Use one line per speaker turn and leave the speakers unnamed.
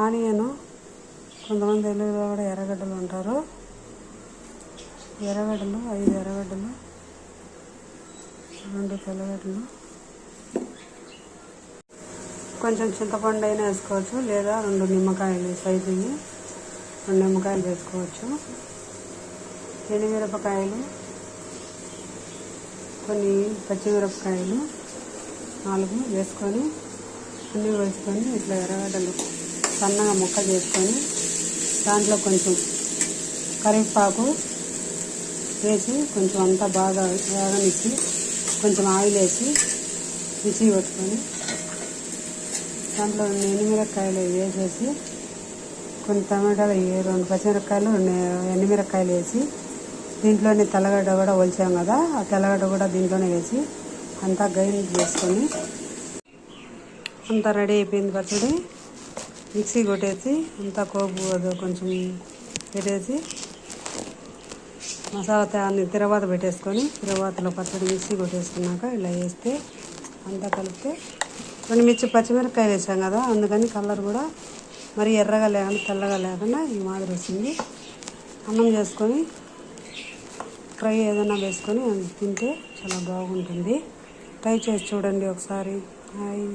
Onion కొంతమంది తెలుగులో కూడా ఎర్రగడ్డలు అంటారు ఎర్రగడ్డలు ఐదు ఎర్రగడ్డలు రెండు తెల్లగడ్డలు. కొంచెం చింతపండు అయినా వేసుకోవచ్చు లేదా రెండు నిమ్మకాయలు సైజువి రెండు నిమ్మకాయలు వేసుకోవచ్చు. ఎండుమిరపకాయలు కొన్ని పచ్చిమిరపకాయలు నాలుగు వేసుకొని అన్నీ వేసుకొని ఇట్లా ఎర్రగడ్డలు సన్నగా ముక్క చేసుకొని దాంట్లో కొంచెం కరివేపాకు వేసి కొంచెం అంతా బాగా వేగనిచ్చి కొంచెం ఆయిల్ వేసి మిక్సీ పెట్టుకొని దాంట్లో రెండు వేసేసి కొన్ని టమాటాలు రెండు పచ్చిమిరపకాయలు రెండు వేసి దీంట్లోనే తెల్లగడ్డ కూడా ఒలిచాం కదా ఆ తెల్లగడ్డ కూడా దీంట్లోనే వేసి అంతా గ్రైండ్ చేసుకొని అంతా రెడీ అయిపోయింది పచ్చడి మిక్సీ కొట్టేసి అంతా కోపు అది కొంచెం పెట్టేసి మసాలా తా- తిరవాత పెట్టేసుకొని తిరవాతలో పచ్చడి మిక్సీ కొట్టేసుకున్నాక ఇలా వేస్తే అంతా కలిపితే కొన్ని మిర్చి పచ్చిమిరపకాయలు వేసాం కదా అందుకని కలర్ కూడా మరి ఎర్రగా లేకుండా తెల్లగా లేకుండా ఈ మాదిరి వస్తుంది. అన్నం చేసుకొని ఫ్రై ఏదైనా వేసుకొని తింటే చాలా బాగుంటుంది. ట్రై చేసి చూడండి ఒకసారి. హాయ్